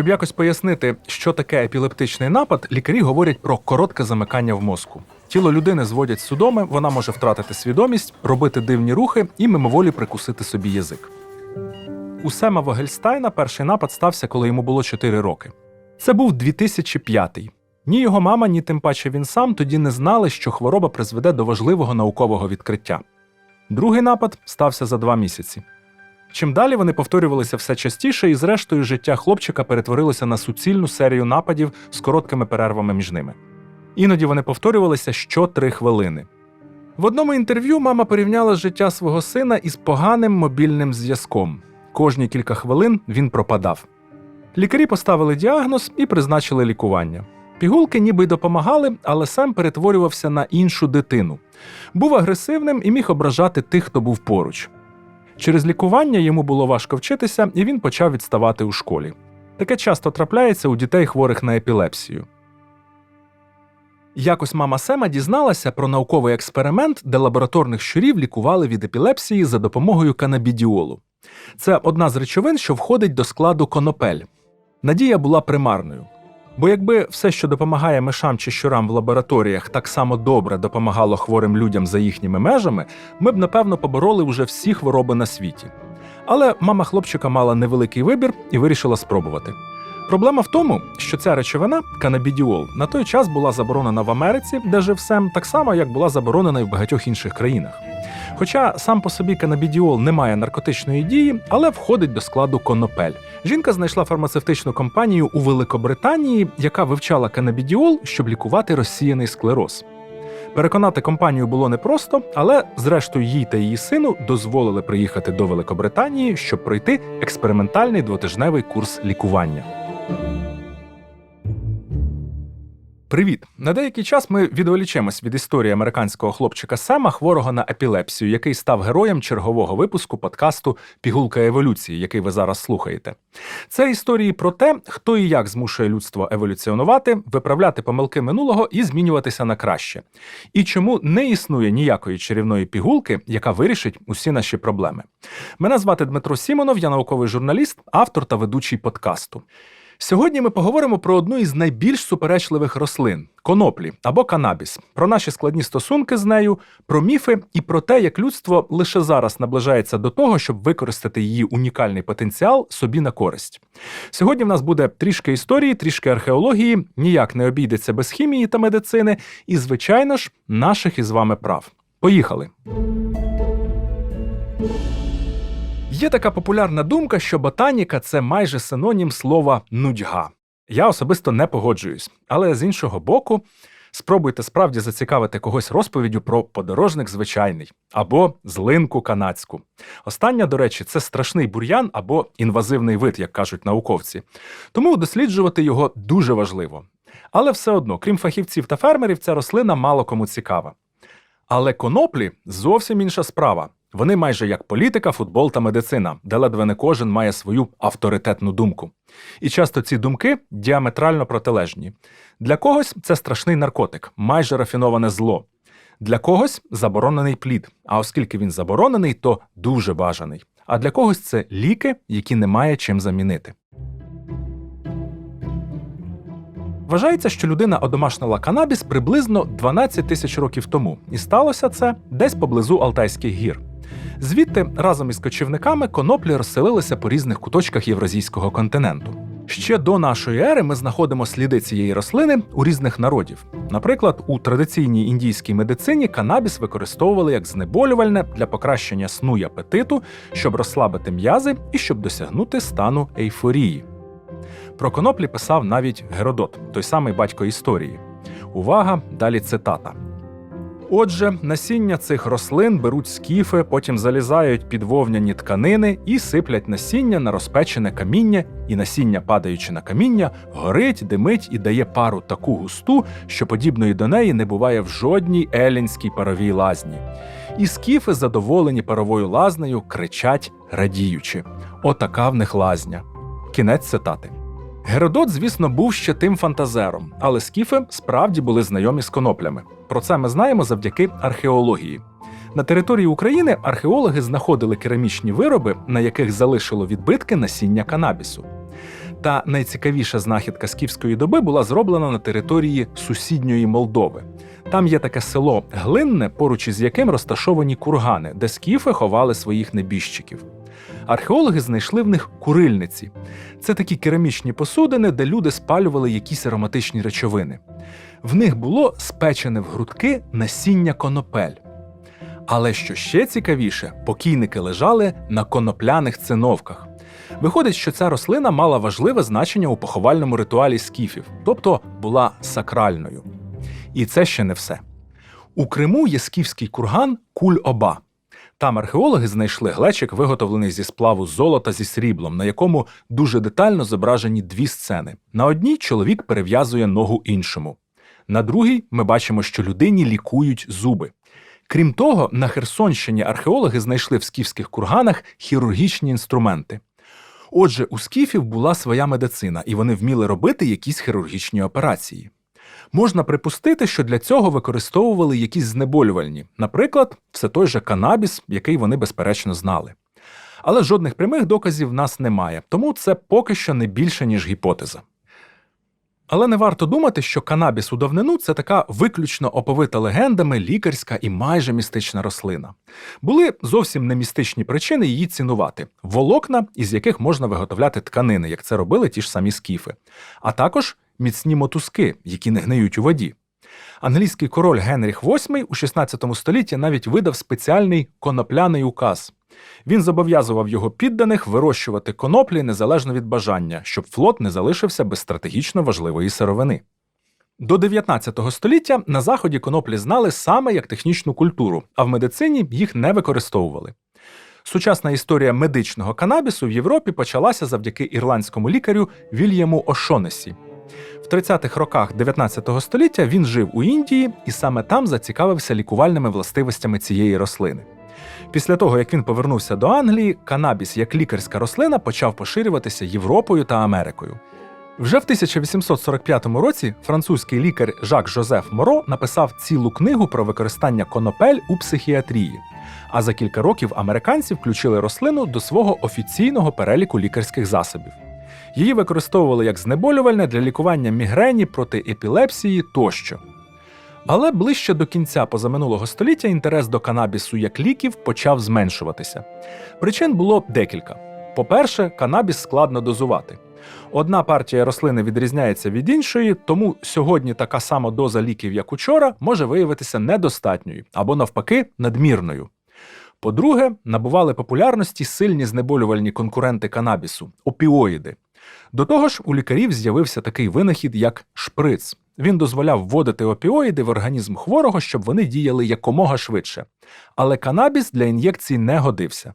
Щоб якось пояснити, що таке епілептичний напад, лікарі говорять про коротке замикання в мозку. Тіло людини зводять судоми, вона може втратити свідомість, робити дивні рухи і мимоволі прикусити собі язик. У Сема Вогельстайна перший напад стався, коли йому було 4 роки. Це був 2005-й. Ні його мама, ні тим паче він сам тоді не знали, що хвороба призведе до важливого наукового відкриття. Другий напад стався за два місяці. Чим далі вони повторювалися все частіше, і зрештою життя хлопчика перетворилося на суцільну серію нападів з короткими перервами між ними. Іноді вони повторювалися що три хвилини. В одному інтерв'ю мама порівняла життя свого сина із поганим мобільним зв'язком. Кожні кілька хвилин він пропадав. Лікарі поставили діагноз і призначили лікування. Пігулки ніби й допомагали, але Сем перетворювався на іншу дитину. Був агресивним і міг ображати тих, хто був поруч. Через лікування йому було важко вчитися, і він почав відставати у школі. Таке часто трапляється у дітей, хворих на епілепсію. Якось мама Сема дізналася про науковий експеримент, де лабораторних щурів лікували від епілепсії за допомогою канабідіолу. Це одна з речовин, що входить до складу конопель. Надія була примарною. Бо якби все, що допомагає мишам чи щурам в лабораторіях, так само добре допомагало хворим людям за їхніми межами, ми б напевно побороли вже всі хвороби на світі. Але мама хлопчика мала невеликий вибір і вирішила спробувати. Проблема в тому, що ця речовина, канабідіол, на той час була заборонена в Америці, де жив Сем, так само як була заборонена і в багатьох інших країнах. Хоча сам по собі канабідіол не має наркотичної дії, але входить до складу конопель. Жінка знайшла фармацевтичну компанію у Великобританії, яка вивчала канабідіол, щоб лікувати розсіяний склероз. Переконати компанію було непросто, але зрештою їй та її сину дозволили приїхати до Великобританії, щоб пройти експериментальний двотижневий курс лікування. Привіт! На деякий час ми відволічемось від історії американського хлопчика Сема, хворого на епілепсію, який став героєм чергового випуску подкасту Пігулка еволюції, який ви зараз слухаєте. Це історії про те, хто і як змушує людство еволюціонувати, виправляти помилки минулого і змінюватися на краще. І чому не існує ніякої чарівної пігулки, яка вирішить усі наші проблеми. Мене звати Дмитро Сімонов, я науковий журналіст, автор та ведучий подкасту. Сьогодні ми поговоримо про одну із найбільш суперечливих рослин коноплі або канабіс, про наші складні стосунки з нею, про міфи і про те, як людство лише зараз наближається до того, щоб використати її унікальний потенціал собі на користь. Сьогодні в нас буде трішки історії, трішки археології, ніяк не обійдеться без хімії та медицини, і, звичайно ж, наших із вами прав. Поїхали! Є така популярна думка, що ботаніка це майже синонім слова нудьга. Я особисто не погоджуюсь, але з іншого боку, спробуйте справді зацікавити когось розповіддю про подорожник звичайний або злинку канадську. Остання, до речі, це страшний бур'ян або інвазивний вид, як кажуть науковці. Тому досліджувати його дуже важливо. Але все одно, крім фахівців та фермерів, ця рослина мало кому цікава. Але коноплі зовсім інша справа. Вони майже як політика, футбол та медицина, де ледве не кожен має свою авторитетну думку. І часто ці думки діаметрально протилежні. Для когось це страшний наркотик, майже рафіноване зло. Для когось заборонений плід. А оскільки він заборонений, то дуже бажаний. А для когось це ліки, які немає чим замінити. Вважається, що людина одомашнила канабіс приблизно 12 тисяч років тому, і сталося це десь поблизу Алтайських гір. Звідти разом із кочівниками коноплі розселилися по різних куточках євразійського континенту. Ще до нашої ери ми знаходимо сліди цієї рослини у різних народів. Наприклад, у традиційній індійській медицині канабіс використовували як знеболювальне для покращення сну й апетиту, щоб розслабити м'язи і щоб досягнути стану ейфорії. Про коноплі писав навіть Геродот, той самий батько історії. Увага, далі цитата. Отже, насіння цих рослин беруть скіфи, потім залізають під вовняні тканини і сиплять насіння на розпечене каміння, і насіння, падаючи на каміння, горить, димить і дає пару таку густу, що подібної до неї не буває в жодній елінській паровій лазні. І скіфи, задоволені паровою лазнею, кричать, радіючи: Отака в них лазня. Кінець цитати. Геродот, звісно, був ще тим фантазером, але скіфи справді були знайомі з коноплями. Про це ми знаємо завдяки археології. На території України археологи знаходили керамічні вироби, на яких залишило відбитки насіння канабісу. Та найцікавіша знахідка скіфської доби була зроблена на території сусідньої Молдови. Там є таке село Глинне, поруч із яким розташовані кургани, де скіфи ховали своїх небіжчиків. Археологи знайшли в них курильниці. Це такі керамічні посудини, де люди спалювали якісь ароматичні речовини. В них було спечене в грудки насіння конопель. Але що ще цікавіше, покійники лежали на конопляних циновках. Виходить, що ця рослина мала важливе значення у поховальному ритуалі скіфів, тобто була сакральною. І це ще не все. У Криму є скіфський курган Куль-Оба. Там археологи знайшли глечик, виготовлений зі сплаву золота зі сріблом, на якому дуже детально зображені дві сцени. На одній чоловік перев'язує ногу іншому. На другій ми бачимо, що людині лікують зуби. Крім того, на Херсонщині археологи знайшли в скіфських курганах хірургічні інструменти. Отже, у скіфів була своя медицина, і вони вміли робити якісь хірургічні операції. Можна припустити, що для цього використовували якісь знеболювальні, наприклад, все той же канабіс, який вони безперечно знали. Але жодних прямих доказів в нас немає, тому це поки що не більше, ніж гіпотеза. Але не варто думати, що канабіс у давнину це така виключно оповита легендами лікарська і майже містична рослина. Були зовсім не містичні причини її цінувати: волокна, із яких можна виготовляти тканини, як це робили ті ж самі скіфи, а також міцні мотузки, які не гниють у воді. Англійський король Генріх VIII у 16 столітті навіть видав спеціальний конопляний указ. Він зобов'язував його підданих вирощувати коноплі незалежно від бажання, щоб флот не залишився без стратегічно важливої сировини. До 19 століття на заході коноплі знали саме як технічну культуру, а в медицині їх не використовували. Сучасна історія медичного канабісу в Європі почалася завдяки ірландському лікарю Вільяму Ошонесі. В 30-х роках 19 століття він жив у Індії і саме там зацікавився лікувальними властивостями цієї рослини. Після того, як він повернувся до Англії, канабіс як лікарська рослина почав поширюватися Європою та Америкою. Вже в 1845 році французький лікар Жак Жозеф Моро написав цілу книгу про використання конопель у психіатрії. А за кілька років американці включили рослину до свого офіційного переліку лікарських засобів. Її використовували як знеболювальне для лікування мігрені проти епілепсії тощо. Але ближче до кінця позаминулого століття інтерес до канабісу як ліків почав зменшуватися. Причин було декілька. По-перше, канабіс складно дозувати. Одна партія рослини відрізняється від іншої, тому сьогодні така сама доза ліків, як учора, може виявитися недостатньою або, навпаки, надмірною. По-друге, набували популярності сильні знеболювальні конкуренти канабісу опіоїди. До того ж, у лікарів з'явився такий винахід, як шприц. Він дозволяв вводити опіоїди в організм хворого, щоб вони діяли якомога швидше. Але канабіс для ін'єкцій не годився.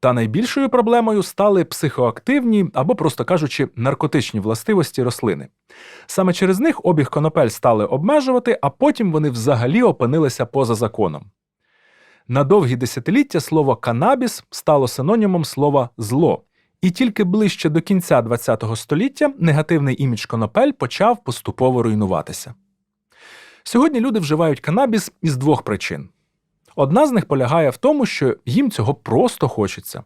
Та найбільшою проблемою стали психоактивні або, просто кажучи, наркотичні властивості рослини. Саме через них обіг конопель стали обмежувати, а потім вони взагалі опинилися поза законом. На довгі десятиліття слово канабіс стало синонімом слова зло, і тільки ближче до кінця ХХ століття негативний імідж конопель почав поступово руйнуватися. Сьогодні люди вживають канабіс із двох причин. Одна з них полягає в тому, що їм цього просто хочеться.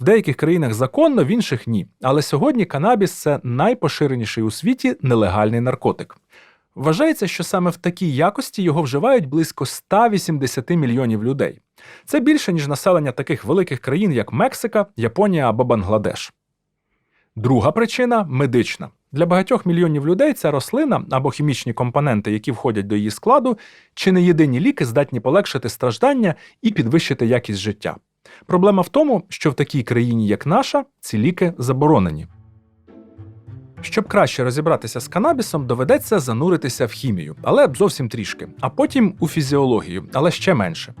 В деяких країнах законно, в інших ні. Але сьогодні канабіс це найпоширеніший у світі нелегальний наркотик. Вважається, що саме в такій якості його вживають близько 180 мільйонів людей. Це більше, ніж населення таких великих країн, як Мексика, Японія або Бангладеш. Друга причина медична. Для багатьох мільйонів людей ця рослина або хімічні компоненти, які входять до її складу, чи не єдині ліки здатні полегшити страждання і підвищити якість життя. Проблема в тому, що в такій країні, як наша, ці ліки заборонені. Щоб краще розібратися з канабісом, доведеться зануритися в хімію, але зовсім трішки, а потім у фізіологію, але ще менше.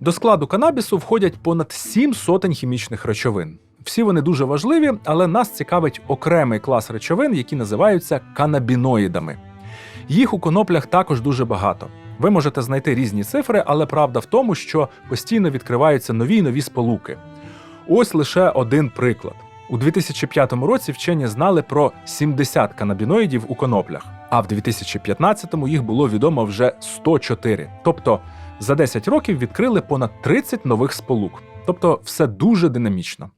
До складу канабісу входять понад сім сотень хімічних речовин. Всі вони дуже важливі, але нас цікавить окремий клас речовин, які називаються канабіноїдами. Їх у коноплях також дуже багато. Ви можете знайти різні цифри, але правда в тому, що постійно відкриваються нові й нові сполуки. Ось лише один приклад. У 2005 році вчені знали про 70 канабіноїдів у коноплях, а в 2015-му їх було відомо вже 104. Тобто за 10 років відкрили понад 30 нових сполук. Тобто все дуже динамічно.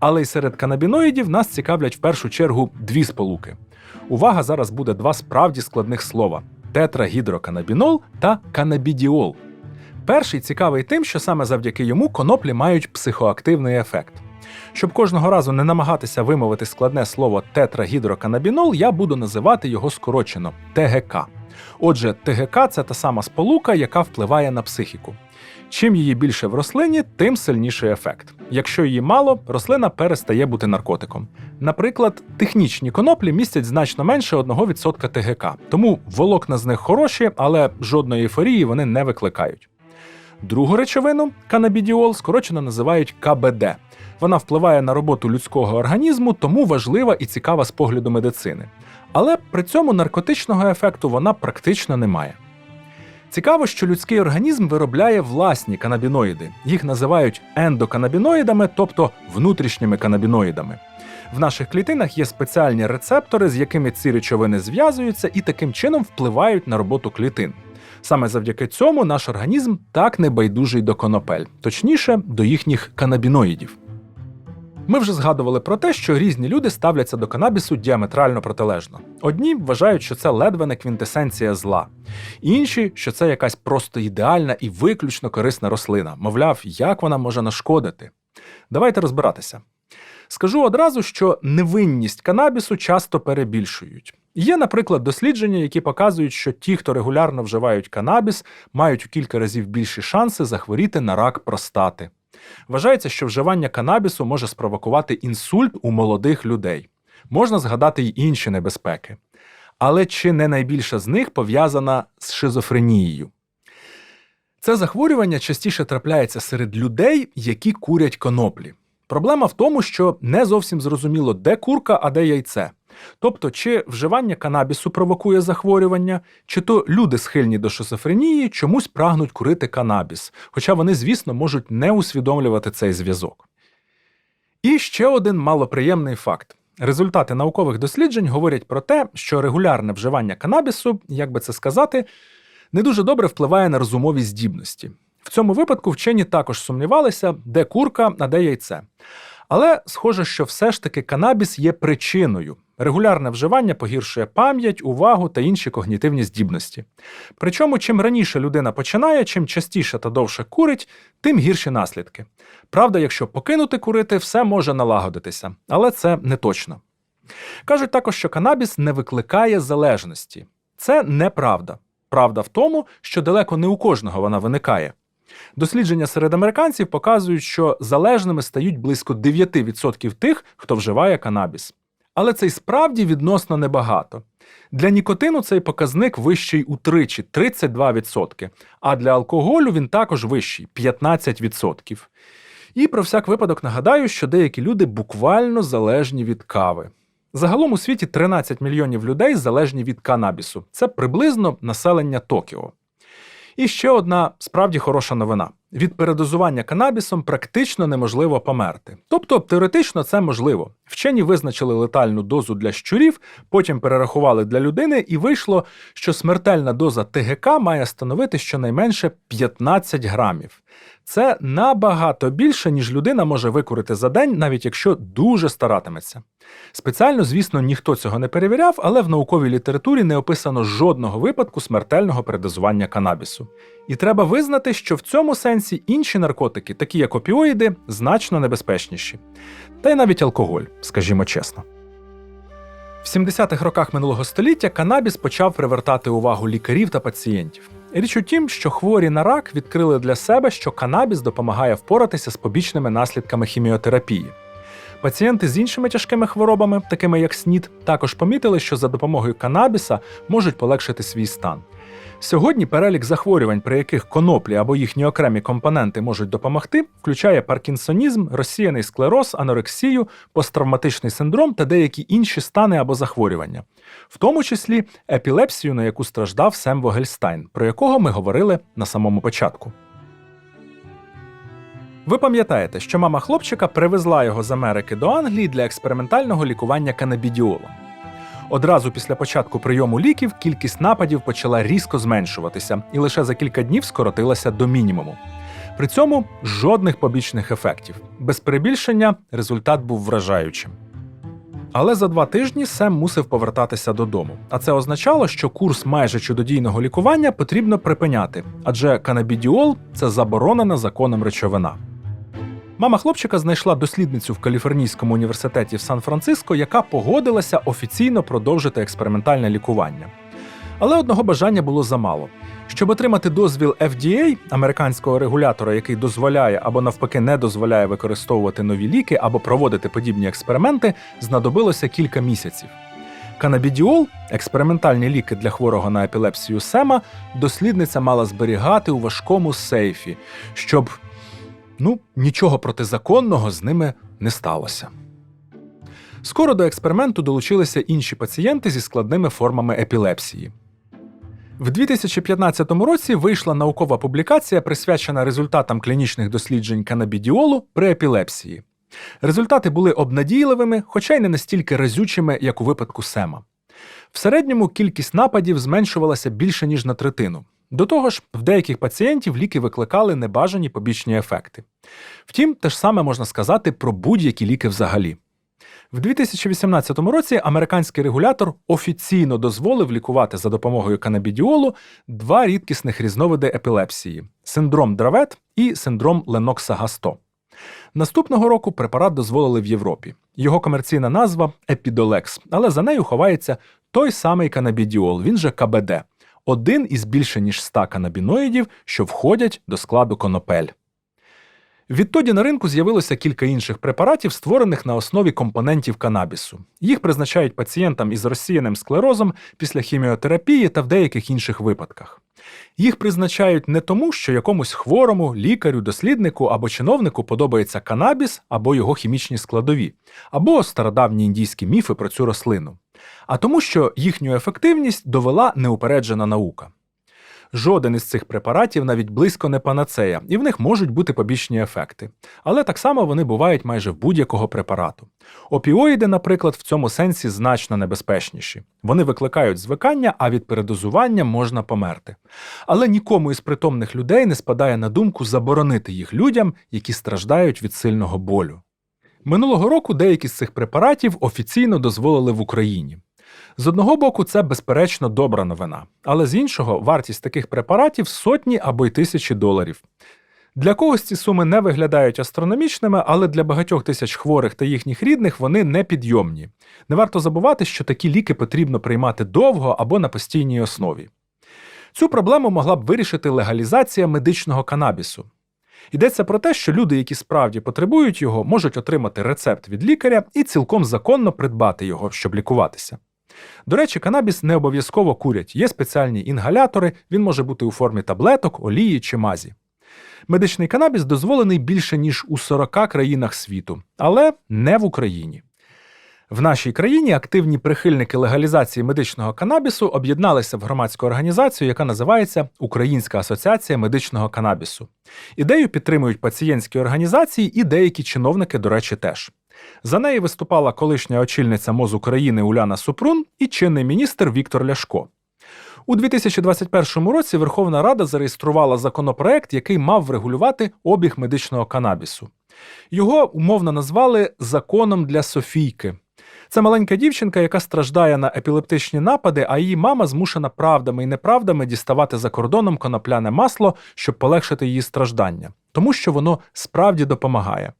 Але й серед канабіноїдів нас цікавлять в першу чергу дві сполуки. Увага зараз буде два справді складних слова: тетрагідроканабінол та канабідіол. Перший цікавий тим, що саме завдяки йому коноплі мають психоактивний ефект. Щоб кожного разу не намагатися вимовити складне слово тетрагідроканабінол, я буду називати його скорочено ТГК. Отже, ТГК це та сама сполука, яка впливає на психіку. Чим її більше в рослині, тим сильніший ефект. Якщо її мало, рослина перестає бути наркотиком. Наприклад, технічні коноплі містять значно менше 1% ТГК, тому волокна з них хороші, але жодної ейфорії вони не викликають. Другу речовину канабідіол скорочено називають КБД. Вона впливає на роботу людського організму, тому важлива і цікава з погляду медицини. Але при цьому наркотичного ефекту вона практично не має. Цікаво, що людський організм виробляє власні канабіноїди. Їх називають ендоканабіноїдами, тобто внутрішніми канабіноїдами. В наших клітинах є спеціальні рецептори, з якими ці речовини зв'язуються і таким чином впливають на роботу клітин. Саме завдяки цьому наш організм так небайдужий до конопель, точніше, до їхніх канабіноїдів. Ми вже згадували про те, що різні люди ставляться до канабісу діаметрально протилежно. Одні вважають, що це ледве не квінтесенція зла, інші, що це якась просто ідеальна і виключно корисна рослина. Мовляв, як вона може нашкодити. Давайте розбиратися. Скажу одразу, що невинність канабісу часто перебільшують. Є, наприклад, дослідження, які показують, що ті, хто регулярно вживають канабіс, мають у кілька разів більші шанси захворіти на рак простати. Вважається, що вживання канабісу може спровокувати інсульт у молодих людей. Можна згадати й інші небезпеки. Але чи не найбільша з них пов'язана з шизофренією? Це захворювання частіше трапляється серед людей, які курять коноплі. Проблема в тому, що не зовсім зрозуміло, де курка, а де яйце. Тобто, чи вживання канабісу провокує захворювання, чи то люди схильні до шизофренії чомусь прагнуть курити канабіс, хоча вони, звісно, можуть не усвідомлювати цей зв'язок. І ще один малоприємний факт. Результати наукових досліджень говорять про те, що регулярне вживання канабісу, як би це сказати, не дуже добре впливає на розумові здібності. В цьому випадку вчені також сумнівалися, де курка, а де яйце. Але схоже, що все ж таки канабіс є причиною. Регулярне вживання погіршує пам'ять, увагу та інші когнітивні здібності. Причому, чим раніше людина починає, чим частіше та довше курить, тим гірші наслідки. Правда, якщо покинути курити, все може налагодитися, але це не точно. Кажуть також, що канабіс не викликає залежності. Це неправда. Правда в тому, що далеко не у кожного вона виникає. Дослідження серед американців показують, що залежними стають близько 9% тих, хто вживає канабіс. Але це й справді відносно небагато. Для нікотину цей показник вищий утричі 32%, а для алкоголю він також вищий 15%. І про всяк випадок нагадаю, що деякі люди буквально залежні від кави. Загалом у світі 13 мільйонів людей залежні від канабісу. Це приблизно населення Токіо. І ще одна справді хороша новина: від передозування канабісом практично неможливо померти. Тобто, теоретично це можливо. Вчені визначили летальну дозу для щурів, потім перерахували для людини, і вийшло, що смертельна доза ТГК має становити щонайменше 15 грамів. Це набагато більше, ніж людина може викурити за день, навіть якщо дуже старатиметься. Спеціально, звісно, ніхто цього не перевіряв, але в науковій літературі не описано жодного випадку смертельного передозування канабісу. І треба визнати, що в цьому сенсі інші наркотики, такі як опіоїди, значно небезпечніші. Та й навіть алкоголь, скажімо чесно. В 70-х роках минулого століття канабіс почав привертати увагу лікарів та пацієнтів. Річ у тім, що хворі на рак відкрили для себе, що канабіс допомагає впоратися з побічними наслідками хіміотерапії. Пацієнти з іншими тяжкими хворобами, такими як СНІД, також помітили, що за допомогою канабіса можуть полегшити свій стан. Сьогодні перелік захворювань, при яких коноплі або їхні окремі компоненти можуть допомогти, включає паркінсонізм, розсіяний склероз, анорексію, посттравматичний синдром та деякі інші стани або захворювання, в тому числі епілепсію, на яку страждав Сем Вогельстайн, про якого ми говорили на самому початку. Ви пам'ятаєте, що мама хлопчика привезла його з Америки до Англії для експериментального лікування канабідіолом. Одразу після початку прийому ліків кількість нападів почала різко зменшуватися і лише за кілька днів скоротилася до мінімуму. При цьому жодних побічних ефектів. Без перебільшення результат був вражаючим. Але за два тижні Сем мусив повертатися додому. А це означало, що курс майже чудодійного лікування потрібно припиняти, адже канабідіол це заборонена законом речовина. Мама хлопчика знайшла дослідницю в Каліфорнійському університеті в Сан-Франциско, яка погодилася офіційно продовжити експериментальне лікування. Але одного бажання було замало. Щоб отримати дозвіл FDA, американського регулятора, який дозволяє або навпаки не дозволяє використовувати нові ліки або проводити подібні експерименти, знадобилося кілька місяців. Канабідіол, експериментальні ліки для хворого на епілепсію Сема, дослідниця мала зберігати у важкому сейфі, щоб ну, нічого протизаконного з ними не сталося. Скоро до експерименту долучилися інші пацієнти зі складними формами епілепсії. В 2015 році вийшла наукова публікація, присвячена результатам клінічних досліджень канабідіолу при епілепсії. Результати були обнадійливими, хоча й не настільки разючими, як у випадку Сема. В середньому кількість нападів зменшувалася більше ніж на третину. До того ж, в деяких пацієнтів ліки викликали небажані побічні ефекти. Втім, те ж саме можна сказати про будь-які ліки взагалі. В 2018 році американський регулятор офіційно дозволив лікувати за допомогою канабідіолу два рідкісних різновиди епілепсії синдром Дравет і синдром Ленокса Гасто. Наступного року препарат дозволили в Європі. Його комерційна назва Епідолекс, але за нею ховається той самий канабідіол, він же КБД, один із більше ніж 100 канабіноїдів, що входять до складу конопель. Відтоді на ринку з'явилося кілька інших препаратів, створених на основі компонентів канабісу. Їх призначають пацієнтам із розсіяним склерозом після хіміотерапії та в деяких інших випадках. Їх призначають не тому, що якомусь хворому, лікарю, досліднику або чиновнику подобається канабіс або його хімічні складові, або стародавні індійські міфи про цю рослину, а тому, що їхню ефективність довела неупереджена наука. Жоден із цих препаратів навіть близько не панацея, і в них можуть бути побічні ефекти. Але так само вони бувають майже в будь-якого препарату. Опіоїди, наприклад, в цьому сенсі значно небезпечніші. Вони викликають звикання, а від передозування можна померти. Але нікому із притомних людей не спадає на думку заборонити їх людям, які страждають від сильного болю. Минулого року деякі з цих препаратів офіційно дозволили в Україні. З одного боку, це безперечно добра новина, але з іншого, вартість таких препаратів сотні або й тисячі доларів. Для когось ці суми не виглядають астрономічними, але для багатьох тисяч хворих та їхніх рідних вони непідйомні. Не варто забувати, що такі ліки потрібно приймати довго або на постійній основі. Цю проблему могла б вирішити легалізація медичного канабісу. Йдеться про те, що люди, які справді потребують його, можуть отримати рецепт від лікаря і цілком законно придбати його, щоб лікуватися. До речі, канабіс не обов'язково курять, є спеціальні інгалятори, він може бути у формі таблеток, олії чи мазі. Медичний канабіс дозволений більше ніж у 40 країнах світу, але не в Україні. В нашій країні активні прихильники легалізації медичного канабісу об'єдналися в громадську організацію, яка називається Українська асоціація медичного канабісу. Ідею підтримують пацієнтські організації і деякі чиновники, до речі, теж. За неї виступала колишня очільниця МОЗ України Уляна Супрун і чинний міністр Віктор Ляшко. У 2021 році Верховна Рада зареєструвала законопроект, який мав врегулювати обіг медичного канабісу. Його умовно назвали законом для Софійки. Це маленька дівчинка, яка страждає на епілептичні напади, а її мама змушена правдами і неправдами діставати за кордоном конопляне масло, щоб полегшити її страждання, тому що воно справді допомагає.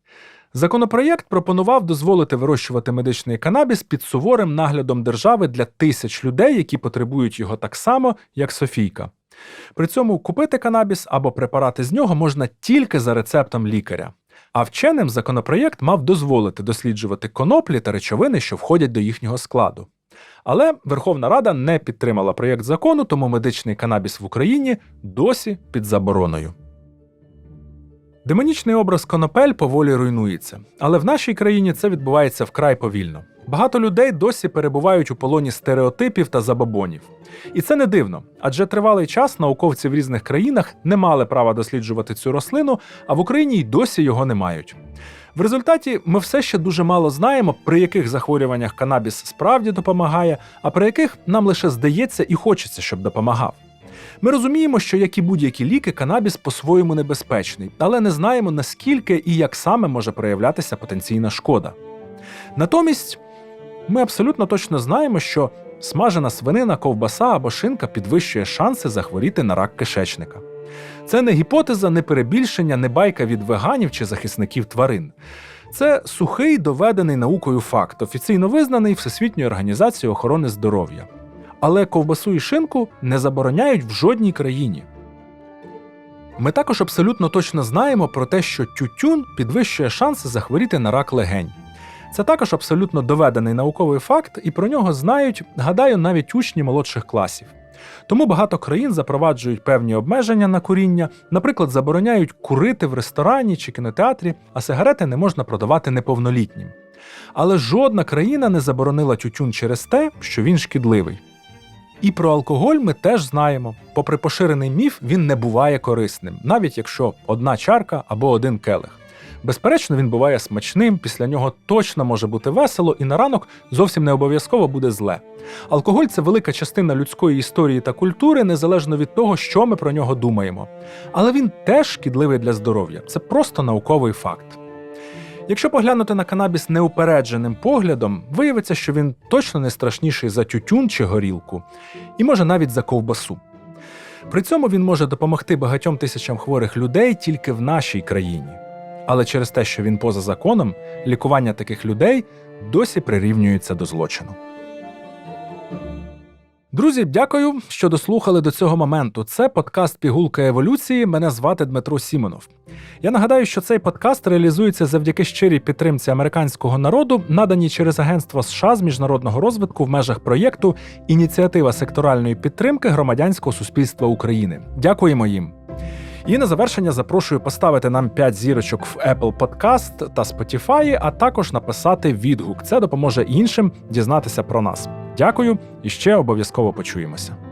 Законопроєкт пропонував дозволити вирощувати медичний канабіс під суворим наглядом держави для тисяч людей, які потребують його так само, як Софійка. При цьому купити канабіс або препарати з нього можна тільки за рецептом лікаря. А вченим законопроєкт мав дозволити досліджувати коноплі та речовини, що входять до їхнього складу. Але Верховна Рада не підтримала проєкт закону, тому медичний канабіс в Україні досі під забороною. Демонічний образ конопель поволі руйнується, але в нашій країні це відбувається вкрай повільно. Багато людей досі перебувають у полоні стереотипів та забобонів. І це не дивно, адже тривалий час науковці в різних країнах не мали права досліджувати цю рослину, а в Україні й досі його не мають. В результаті ми все ще дуже мало знаємо, при яких захворюваннях канабіс справді допомагає, а при яких нам лише здається і хочеться, щоб допомагав. Ми розуміємо, що як і будь-які ліки, канабіс по-своєму небезпечний, але не знаємо, наскільки і як саме може проявлятися потенційна шкода. Натомість ми абсолютно точно знаємо, що смажена свинина, ковбаса або шинка підвищує шанси захворіти на рак кишечника. Це не гіпотеза, не перебільшення, не байка від веганів чи захисників тварин. Це сухий доведений наукою факт, офіційно визнаний Всесвітньою організацією охорони здоров'я. Але ковбасу і шинку не забороняють в жодній країні. Ми також абсолютно точно знаємо про те, що тютюн підвищує шанси захворіти на рак легень. Це також абсолютно доведений науковий факт, і про нього знають, гадаю, навіть учні молодших класів. Тому багато країн запроваджують певні обмеження на куріння, наприклад, забороняють курити в ресторані чи кінотеатрі, а сигарети не можна продавати неповнолітнім. Але жодна країна не заборонила тютюн через те, що він шкідливий. І про алкоголь ми теж знаємо. Попри поширений міф, він не буває корисним, навіть якщо одна чарка або один келих. Безперечно, він буває смачним, після нього точно може бути весело, і на ранок зовсім не обов'язково буде зле. Алкоголь це велика частина людської історії та культури, незалежно від того, що ми про нього думаємо. Але він теж шкідливий для здоров'я. Це просто науковий факт. Якщо поглянути на канабіс неупередженим поглядом, виявиться, що він точно не страшніший за тютюн чи горілку, і може навіть за ковбасу. При цьому він може допомогти багатьом тисячам хворих людей тільки в нашій країні. Але через те, що він поза законом, лікування таких людей досі прирівнюється до злочину. Друзі, дякую, що дослухали до цього моменту. Це подкаст Пігулка еволюції. Мене звати Дмитро Сімонов. Я нагадаю, що цей подкаст реалізується завдяки щирій підтримці американського народу, наданій через Агентство США з міжнародного розвитку в межах проєкту Ініціатива секторальної підтримки громадянського суспільства України. Дякуємо їм. І на завершення запрошую поставити нам 5 зірочок в Apple Podcast та Spotify, а також написати відгук. Це допоможе іншим дізнатися про нас. Дякую і ще обов'язково почуємося.